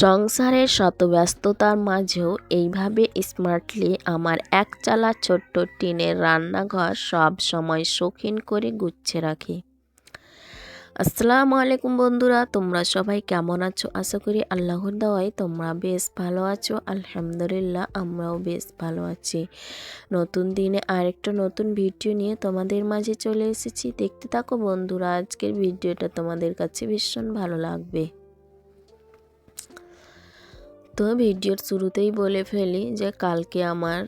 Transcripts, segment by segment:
সংসারের শত ব্যস্ততার মাঝেও এইভাবে স্মার্টলি আমার একচালা ছোট্ট টিনের রান্নাঘর সব সময় শৌখিন করে গুচ্ছে রাখি। আসসালামু আলাইকুম বন্ধুরা, তোমরা সবাই কেমন আছো? আশা করি আল্লাহর দাওয়ায় তোমরা বেশ ভালো আছো। আলহামদুলিল্লাহ, আমরাও বেশ ভালো আছি। নতুন দিনে আরেকটা নতুন ভিডিও নিয়ে তোমাদের মাঝে চলে এসেছি। দেখতে থাকো বন্ধুরা, আজকের ভিডিওটা তোমাদের কাছে ভীষণ ভালো লাগবে। তো ভিডিওর শুরুতেই বলে ফেলি যে কালকে আমার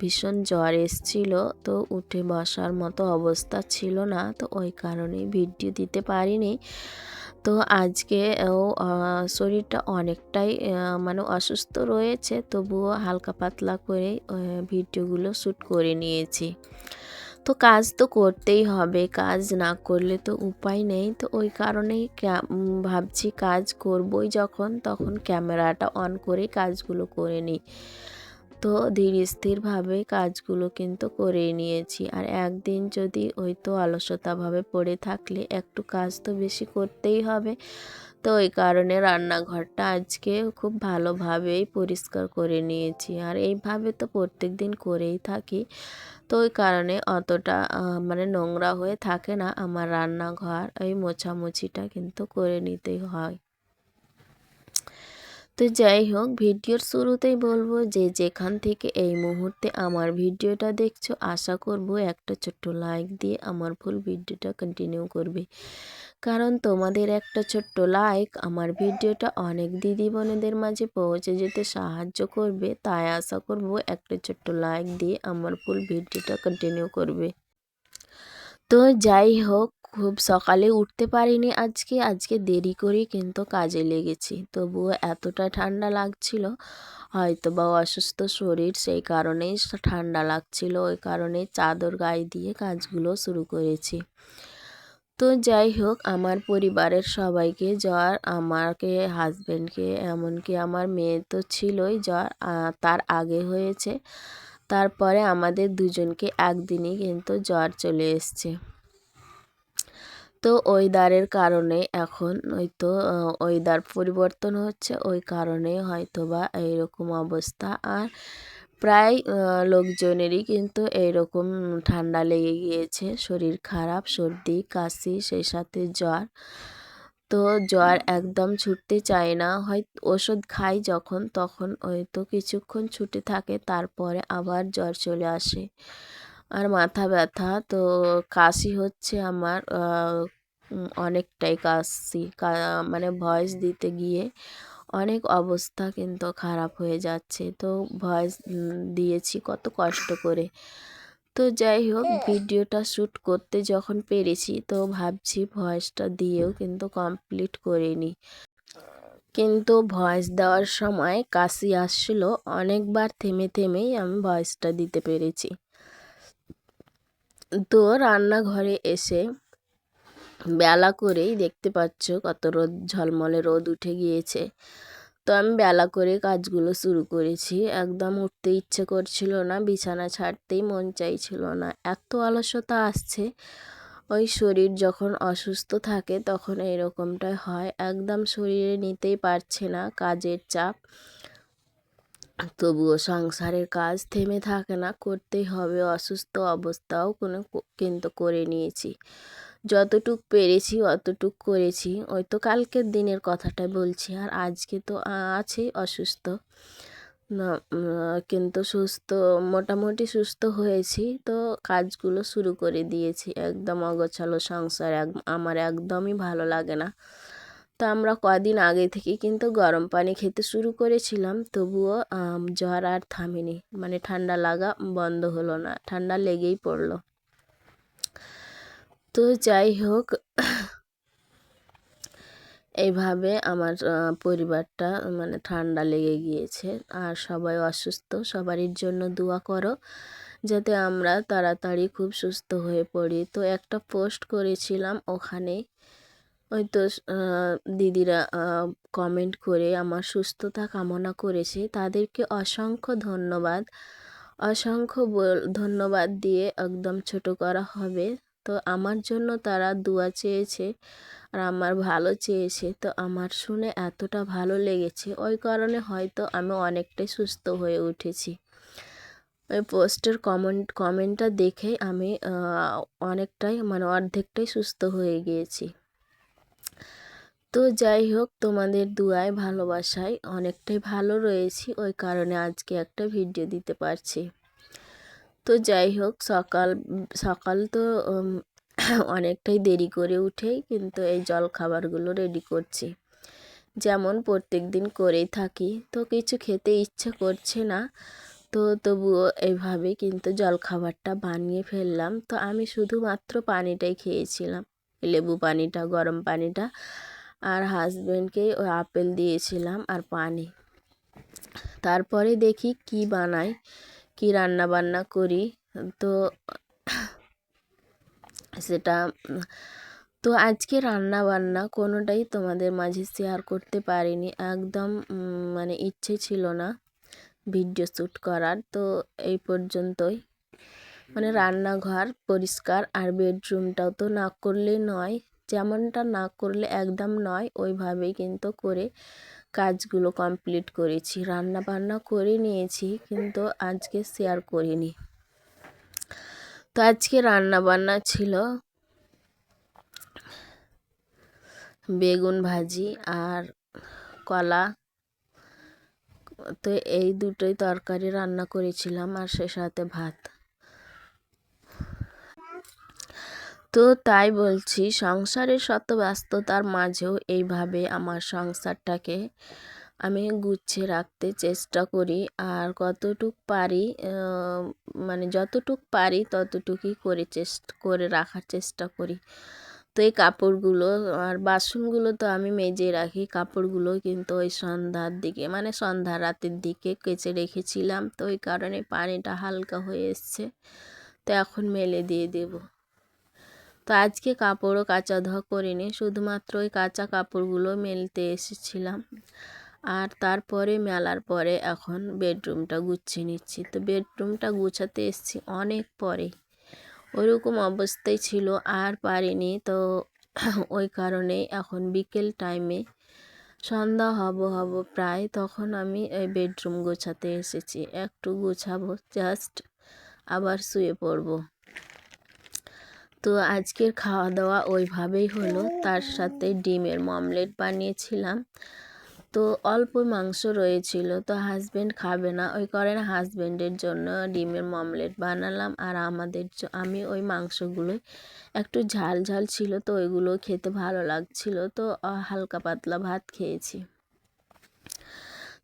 ভীষণ জ্বর এসছিল, তো উঠে বসার মতো অবস্থা ছিল না, তো ওই কারণেই ভিডিও দিতে পারিনি। তো আজকে, ও শরীরটা অনেকটাই মানে অসুস্থ রয়েছে, তবুও হালকা পাতলা করে ভিডিওগুলো শ্যুট করে নিয়েছি। তো কাজ তো করতেই হবে, কাজ না করলে তো উপায় নেই। তো ওই কারণেই ভাবছি কাজ করবই যখন, তখন ক্যামেরাটা অন করে কাজগুলো করে নিই। তো ধীর স্থিরভাবে কাজগুলো কিন্তু করে নিয়েছি। আর একদিন যদি ওই তো অলসতাভাবে পড়ে থাকলে একটু কাজ তো বেশি করতেই হবে। তো ওই কারণে রান্নাঘরটা আজকে খুব ভালোভাবেই পরিষ্কার করে নিয়েছি। আর এইভাবে তো প্রত্যেক দিন করেই থাকি। তো ওই কারণে অতটা মানে নোংরা হয়ে থাকে না আমার রান্নাঘর। ওই মোছামুছিটা কিন্তু করে নিতেই হয়। তো যাই হোক, ভিডিওর শুরুতেই বলব যে যেখান থেকে এই মুহূর্তে আমার ভিডিওটা দেখছ, আশা করব একটা ছোট্ট লাইক দিয়ে আমার ফুল ভিডিওটা কন্টিনিউ করবে। কারণ তোমাদের একটা ছোট্ট লাইক আমার ভিডিওটা অনেক দিদি বোনেদের মাঝে পৌঁছে যেতে সাহায্য করবে, তাই আশা করব একটা ছোট্ট লাইক দিয়ে আমার ফুল ভিডিওটা কন্টিনিউ করবে। তো যাই হোক, খুব সকালে উঠতে পারিনি আজকে আজকে দেরি করে কিন্তু কাজে লেগেছি, তবুও এতটা ঠান্ডা লাগছিল। হয়তো বা অসুস্থ শরীর, সেই কারণেই ঠান্ডা লাগছিল, ওই কারণে চাদর গায়ে দিয়ে কাজগুলো শুরু করেছি। তো যাই হোক, আমার পরিবারের সবাইকে জ্বর, আমাকে হাজব্যান্ডকে এমনকি আমার মেয়ে তো ছিলই জ্বর তার আগে হয়েছে। তারপরে আমাদের দুজনকে একদিনই কিন্তু জ্বর চলে এসছে। তো ওয়েদারের কারণে এখন হয়তো ওয়েদার পরিবর্তন হচ্ছে, ওই কারণে হয়তো বা এইরকম অবস্থা। আর প্রায় লোকজনেরই কিন্তু এইরকম ঠান্ডা লেগে গিয়েছে। শরীর খারাপ, সর্দি, কাশি, সেই সাথে জ্বর। তো জ্বর একদম ছুটতে চায় না। হয় ওষুধ খাই যখন, তখন হয়তো কিছুক্ষণ ছুটে থাকে, তারপরে আবার জ্বর চলে আসে। আর মাথা ব্যথা, তো কাশি হচ্ছে আমার অনেকটাই কাশি মানে ভয়েস দিতে গিয়ে। অনেক অবস্থা কিন্তু খারাপ হয়ে যাচ্ছে। তো ভয়েস দিয়েছি কত কষ্ট করে। তো যাই হোক ভিডিওটা শ্যুট করতে যখন পেরেছি তো ভাবছি ভয়েসটা দিয়েও কিন্তু কমপ্লিট করে নিই কিন্তু ভয়েস দেওয়ার সময় কাশি আসছিল অনেকবার থেমে থেমেই আমি ভয়েসটা দিতে পেরেছি। তো রান্নাঘরে এসে বেলা করেই দেখতে পাচ্ছ কত রোদ, ঝলমলে রোদ উঠে গিয়েছে। তো আমি বেলা করে কাজগুলো শুরু করেছি। একদম উঠতে ইচ্ছে করছিল না, বিছানা ছাড়তেই মন চাইছিল না। এত অলসতা আসছে, ওই শরীর যখন অসুস্থ থাকে তখন এরকমটাই হয়। একদম শরীরে নিতেই পারছে না কাজের চাপ। তবুও সংসারের কাজ থেমে থাকে না, করতেই হবে। অসুস্থ অবস্থাও কোনো কিন্তু করে নিয়েছি। যতটুক পেরেছি, অতটুক করেছি। ওই তো কালকের দিনের কথাটা বলছি, আর আজকে তো আছে অসুস্থ। না কিন্তু সুস্থ, মোটামুটি সুস্থ হয়েছি। তো কাজগুলো শুরু করে দিয়েছি, একদম অগোছালো সংসার আমার একদমই ভালো লাগে না। তো আমরা কদিন আগে থেকে কিন্তু গরম পানি খেতে শুরু করেছিলাম, তবুও জ্বর আর থামেনি। মানে ঠান্ডা লাগা বন্ধ হলো না, ঠান্ডা লেগেই পড়ল। তো যাই হোক, এইভাবে আমার পরিবারটা মানে ঠান্ডা লেগে গিয়েছে। আর সবাই অসুস্থ, সবারই জন্য দোয়া করো যাতে আমরা তাড়াতাড়ি খুব সুস্থ হয়ে পড়ি। তো একটা পোস্ট করেছিলাম ওখানে, ওই তো দিদিরা কমেন্ট করে আমার সুস্থতা কামনা করেছে। তাদেরকে অসংখ্য ধন্যবাদ অসংখ্য ধন্যবাদ দিয়ে একদম ছোট করা হবে। তো আমার জন্য তারা দোয়া চেয়েছে আর আমার ভালো চেয়েছে। তো আমার শুনে এতটা ভালো লেগেছে, ওই কারণে হয়তো আমি অনেকটাই সুস্থ হয়ে উঠেছি। ওই পোস্টের কমেন্ট কমেন্টটা দেখে আমি অনেকটাই মানে অর্ধেকটাই সুস্থ হয়ে গিয়েছি। তো যাই হোক, তোমাদের দুয়ায় ভালোবাসায় অনেকটাই ভালো রয়েছি, ওই কারণে আজকে একটা ভিডিও দিতে পারছি। তো যাই হোক, সকাল সকাল তো অনেকটাই দেরি করে উঠেই কিন্তু এই জল খাবারগুলো রেডি করছি। যেমন প্রত্যেক দিন করেই থাকি, তো কিছু খেতে ইচ্ছে করছে না, তো তবুও এইভাবে কিন্তু জল খাবারটা বানিয়ে ফেললাম। তো আমি শুধুমাত্র পানিটাই খেয়েছিলাম, লেবু পানিটা, গরম পানিটা, আর হাজব্যান্ডকে ওই আপেল দিয়েছিলাম আর পানি। তারপরে দেখি কি বানাই কি রান্না বান্না করি? তো সেটা, তো আজকে রান্না বান্না কোনোটাই তোমাদের মাঝে শেয়ার করতে পারিনি। একদম মানে ইচ্ছে ছিল না ভিডিও শ্যুট করার। তো এই পর্যন্তই। মানে রান্নাঘর পরিষ্কার আর বেডরুমটাও তো না করলে নয়। যেমনটা না করলে একদম নয়, ওইভাবেই কিন্তু করে কাজগুলো কমপ্লিট করেছি রান্না বান্না করে নিয়েছি কিন্তু আজকে শেয়ার করিনি। তো আজকে রান্না বান্না ছিল বেগুন ভাজি আর কলা। তো এই দুটোই তরকারি রান্না করেছিলাম আর সে সাথে ভাত। তো তাই বলছি, সংসারের শত ব্যস্ততার মাঝেও এইভাবে আমার সংসারটাকে আমি গুছিয়ে রাখতে চেষ্টা করি। আর কতটুক পারি মানে যতটুক পারি ততটুকুই করে চেষ্টা, করে রাখার চেষ্টা করি। তো এই কাপড়গুলো আর বাসনগুলো তো আমি মেজে রাখি, কাপড়গুলো কিন্তু ওই সন্ধ্যার দিকে মানে সন্ধ্যা রাতের দিকে কেচে রেখেছিলাম। তো ওই কারণে পানিটা হালকা হয়ে এসছে। তো এখন মেলে দিয়ে দেবো। তো আজকে কাপড়ও কাচা ধোয়া করিনি শুধুমাত্র ওই কাঁচা কাপড়গুলো মেলতে এসেছিলাম। আর তারপরে মেলার পরে এখন বেডরুমটা গুছিয়ে নিচ্ছি। তো বেডরুমটা গুছাতে এসেছি অনেক পরে ওইরকম অবস্থায় ছিল, আর পারিনি। তো ওই কারণে এখন বিকেল টাইমে সন্ধ্যা হব হব প্রায় তখন আমি এই বেডরুম গোছাতে এসেছি। একটু গোছাবো, জাস্ট আবার শুয়ে পড়ব। তো আজকের খাওয়া দাওয়া ওইভাবেই হলো। তার সাথে ডিমের মমলেট বানিয়েছিলাম। তো অল্প মাংস রয়েছিল। তো হাজব্যান্ড খাবে না। ওই কারণে হাজব্যান্ডের জন্য ডিমের মমলেট বানালাম। আর আমাদের আমি ওই মাংসগুলো একটু ঝাল ঝাল ছিল। তো ওইগুলো খেতে ভালো লাগছিল। তো হালকা পাতলা ভাত খেয়েছি।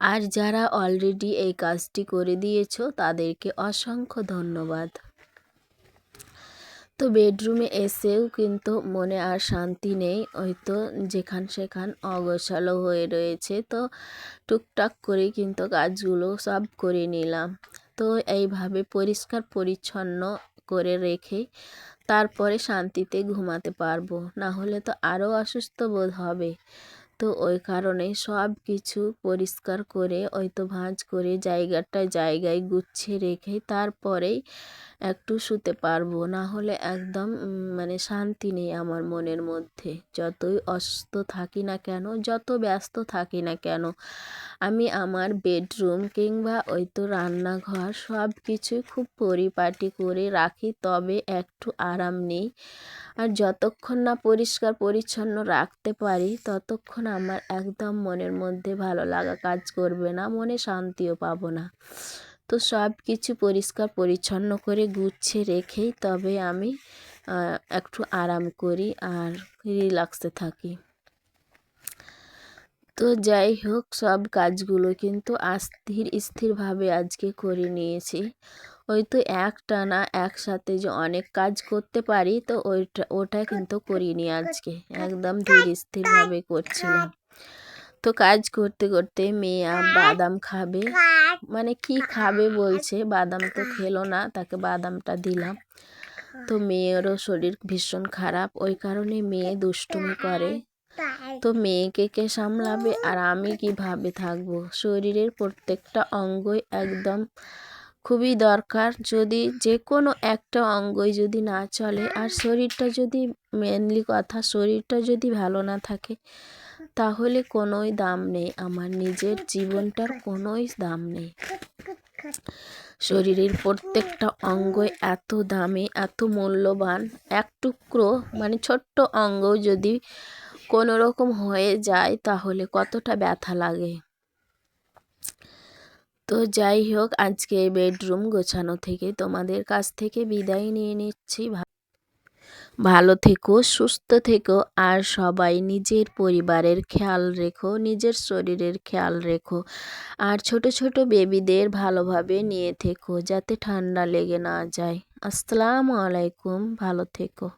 আর যারা অলরেডি এই কাজটি করে দিয়েছ, তাদেরকে অসংখ্য ধন্যবাদ। তো বেডরুমে এসেও কিন্তু মনে আর শান্তি নেই, ওই তো যেখান সেখান অগোছালো হয়ে রয়েছে, তো টুকটাক করে কিন্তু কাজগুলো সব করে নিলাম। তো এইভাবে পরিষ্কার পরিচ্ছন্ন করে রেখে তারপরে শান্তিতে ঘুমাতে পারব না হলে তো আরও অসুস্থ বোধ হবে। তো ওই কারণে সব কিছু পরিষ্কার করে, ওই তো ভাঁজ করে জায়গাটা জায়গায় গুছিয়ে রেখে তারপরেই একটু শুতে পারব। না হলে একদম মানে শান্তি নেই আমার মনের মধ্যে। যতই অসুস্থ থাকি না কেন, যত ব্যস্ত থাকি না কেন, আমি আমার বেডরুম কিংবা ওই তো রান্নাঘর সব কিছুই খুব পরিপাটি করে রাখি, তবে একটু আরাম নেই। আর যতক্ষণ না পরিষ্কার পরিচ্ছন্ন রাখতে পারি, ততক্ষণ আমার একদম মনের মধ্যে ভালো লাগা কাজ করবে না, মনে শান্তিও পাবো না। তো সব কিছু পরিষ্কার পরিচ্ছন্ন করে গুছিয়ে রেখেই তবে আমি একটু আরাম করি আর রিল্যাক্সে থাকি। তো যাই হোক, সব কাজগুলো কিন্তু স্থির স্থিরভাবে আজকে করে নিয়েছি। ওই তো একটানা একসাথে যে অনেক কাজ করতে পারি, তো ওইটা, ওটা কিন্তু করিনি আজকে। একদম ধীর স্থিরভাবে করছিলাম। তো কাজ করতে করতে মেয়ে বাদাম খাবে। মানে কি খাবে বলছে, বাদাম তো খেলো না, তাকে বাদামটা দিলাম। তো মেয়েরও শরীর ভীষণ খারাপ, ওই কারণে মেয়ে দুষ্টুমি করে। তো মেয়েকে কে সামলাবে আর আমি কীভাবে থাকব? শরীরের প্রত্যেকটা অঙ্গই একদম খুবই দরকার। যদি যে কোনো একটা অঙ্গই যদি না চলে, আর শরীরটা যদি মেনলি কথা, শরীরটা যদি ভালো না থাকে তাহলে কোনোই দাম নেই। আমার নিজের জীবনটার কোনোই দাম নেই। শরীরের প্রত্যেকটা অঙ্গই এত দামি, এত মূল্যবান। এক টুকরো মানে ছোট্ট অঙ্গ যদি কোনো রকম হয়ে যায়, তাহলে কতটা ব্যথা লাগে। তো যাই হোক, আজকে বেডরুম গোছানো থেকে তোমাদের কাছ থেকে বিদায় নিয়ে নিচ্ছি। ভালো থেকো, সুস্থ থেকো, আর সবাই নিজের পরিবারের খেয়াল রেখো, নিজের শরীরের খেয়াল রেখো। আর ছোট ছোট বেবিদের ভালোভাবে নিয়ে থেকো, যাতে ঠান্ডা লেগে না যায়। আসসালামু আলাইকুম, ভালো থেকো।